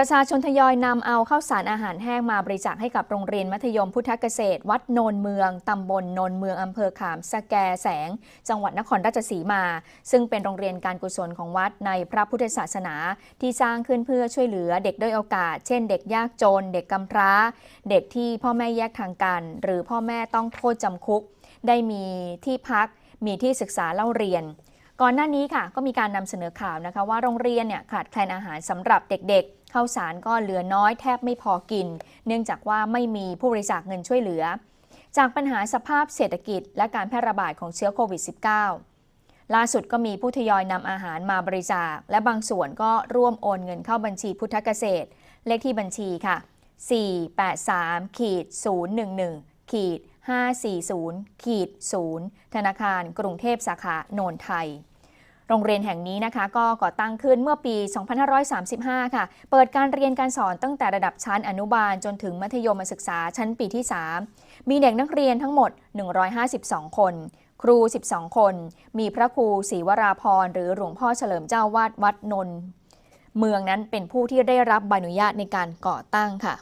ประชาชนทยอยนำเอาข้าวสารอาหารแห้งมาบริจาคให้กับโรงเรียนมัธยมพุทธเกษตร วัดโนนเมืองตำบลโนนเมืองอำเภอขามสแกแสง จังหวัดนครราชสีมา ซึ่งเป็นโรงเรียนการกุศลของวัดในพระพุทธศาสนา ที่สร้างขึ้นเพื่อช่วยเหลือเด็กด้อยโอกาส เช่น เด็กยากจน เด็กกำพร้า เด็กที่พ่อแม่แยกทางกัน หรือพ่อแม่ต้องโทษจำคุก ได้มีที่พัก มีที่ศึกษาเล่าเรียน ก่อนหน้านี้ค่ะ ก็มีการนำเสนอข่าวนะคะว่าโรงเรียนเนี่ยขาดแคลนอาหารสำหรับเด็กๆ ข้าวสารก็เหลือน้อยแทบไม่พอกิน เนื่องจากว่าไม่มีผู้บริจาคเงินช่วยเหลือ จากปัญหาสภาพเศรษฐกิจ และการแพร่ระบาดของเชื้อโควิด -19 ล่าสุดก็มีผู้ทยอยนำอาหารมาบริจาค และบางส่วนก็ร่วมโอนเงินเข้าบัญชีพุทธเกษตร เลขที่บัญชีค่ะ 483ขีด011ขีด540ขีด0ธนาคารกรุงเทพสาขาโนนไทย โรงเรียนแห่งนี้นะคะ ก็ก่อตั้งขึ้นเมื่อปี 2535 ค่ะ เปิดการเรียนการสอนตั้งแต่ระดับชั้นอนุบาลจนถึงมัธยมศึกษาชั้นปีที่ 3 มีเด็กนักเรียนทั้งหมด 152 คน ครู 12 คน มีพระครูศรีวราพรหรือหลวงพ่อเฉลิมเจ้าวาดวัดนนท์เมืองนั้นเป็นผู้ที่ได้รับใบอนุญาตในการก่อตั้งค่ะ